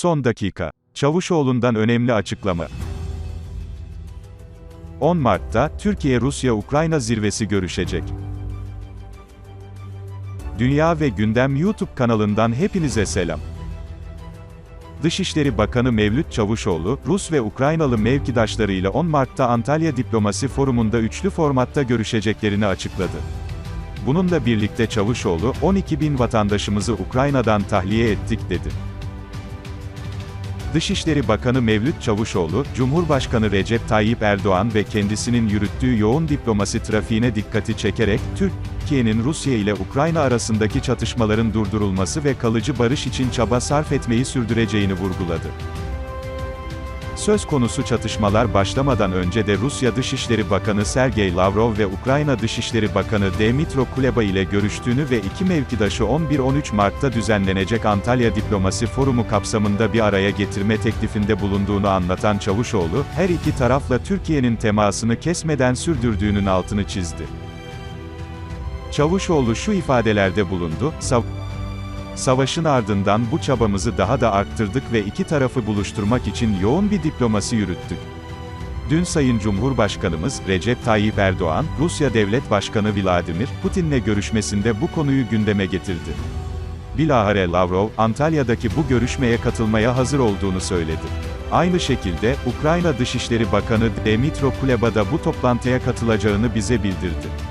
Son dakika. Çavuşoğlu'ndan önemli açıklama. 10 Mart'ta, Türkiye-Rusya-Ukrayna zirvesi görüşecek. Dünya ve Gündem YouTube kanalından hepinize selam. Dışişleri Bakanı Mevlüt Çavuşoğlu, Rus ve Ukraynalı mevkidaşlarıyla 10 Mart'ta Antalya Diplomasi Forumu'nda üçlü formatta görüşeceklerini açıkladı. Bununla birlikte Çavuşoğlu, 12 bin vatandaşımızı Ukrayna'dan tahliye ettik dedi. Dışişleri Bakanı Mevlüt Çavuşoğlu, Cumhurbaşkanı Recep Tayyip Erdoğan ve kendisinin yürüttüğü yoğun diplomasi trafiğine dikkati çekerek, Türkiye'nin Rusya ile Ukrayna arasındaki çatışmaların durdurulması ve kalıcı barış için çaba sarf etmeyi sürdüreceğini vurguladı. Söz konusu çatışmalar başlamadan önce de Rusya Dışişleri Bakanı Sergey Lavrov ve Ukrayna Dışişleri Bakanı Dmytro Kuleba ile görüştüğünü ve iki mevkidaşı 11-13 Mart'ta düzenlenecek Antalya Diplomasi Forumu kapsamında bir araya getirme teklifinde bulunduğunu anlatan Çavuşoğlu, her iki tarafla Türkiye'nin temasını kesmeden sürdürdüğünün altını çizdi. Çavuşoğlu şu ifadelerde bulundu, Sav Savaşın ardından bu çabamızı daha da arttırdık ve iki tarafı buluşturmak için yoğun bir diplomasi yürüttük. Dün Sayın Cumhurbaşkanımız Recep Tayyip Erdoğan, Rusya Devlet Başkanı Vladimir Putin'le görüşmesinde bu konuyu gündeme getirdi. Bilahare Lavrov, Antalya'daki bu görüşmeye katılmaya hazır olduğunu söyledi. Aynı şekilde, Ukrayna Dışişleri Bakanı Dmytro Kuleba da bu toplantıya katılacağını bize bildirdi.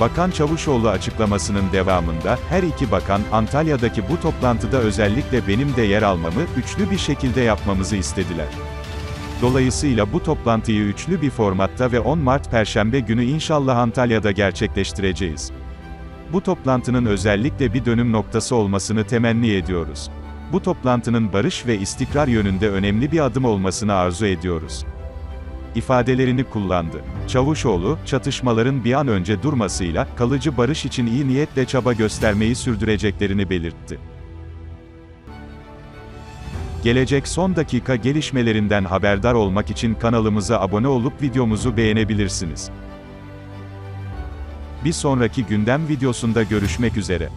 Bakan Çavuşoğlu açıklamasının devamında, her iki bakan, Antalya'daki bu toplantıda özellikle benim de yer almamı, üçlü bir şekilde yapmamızı istediler. Dolayısıyla bu toplantıyı üçlü bir formatta ve 10 Mart Perşembe günü inşallah Antalya'da gerçekleştireceğiz. Bu toplantının özellikle bir dönüm noktası olmasını temenni ediyoruz. Bu toplantının barış ve istikrar yönünde önemli bir adım olmasını arzu ediyoruz ifadelerini kullandı. Çavuşoğlu, çatışmaların bir an önce durmasıyla, kalıcı barış için iyi niyetle çaba göstermeyi sürdüreceklerini belirtti. Gelecek son dakika gelişmelerinden haberdar olmak için kanalımıza abone olup videomuzu beğenebilirsiniz. Bir sonraki gündem videosunda görüşmek üzere.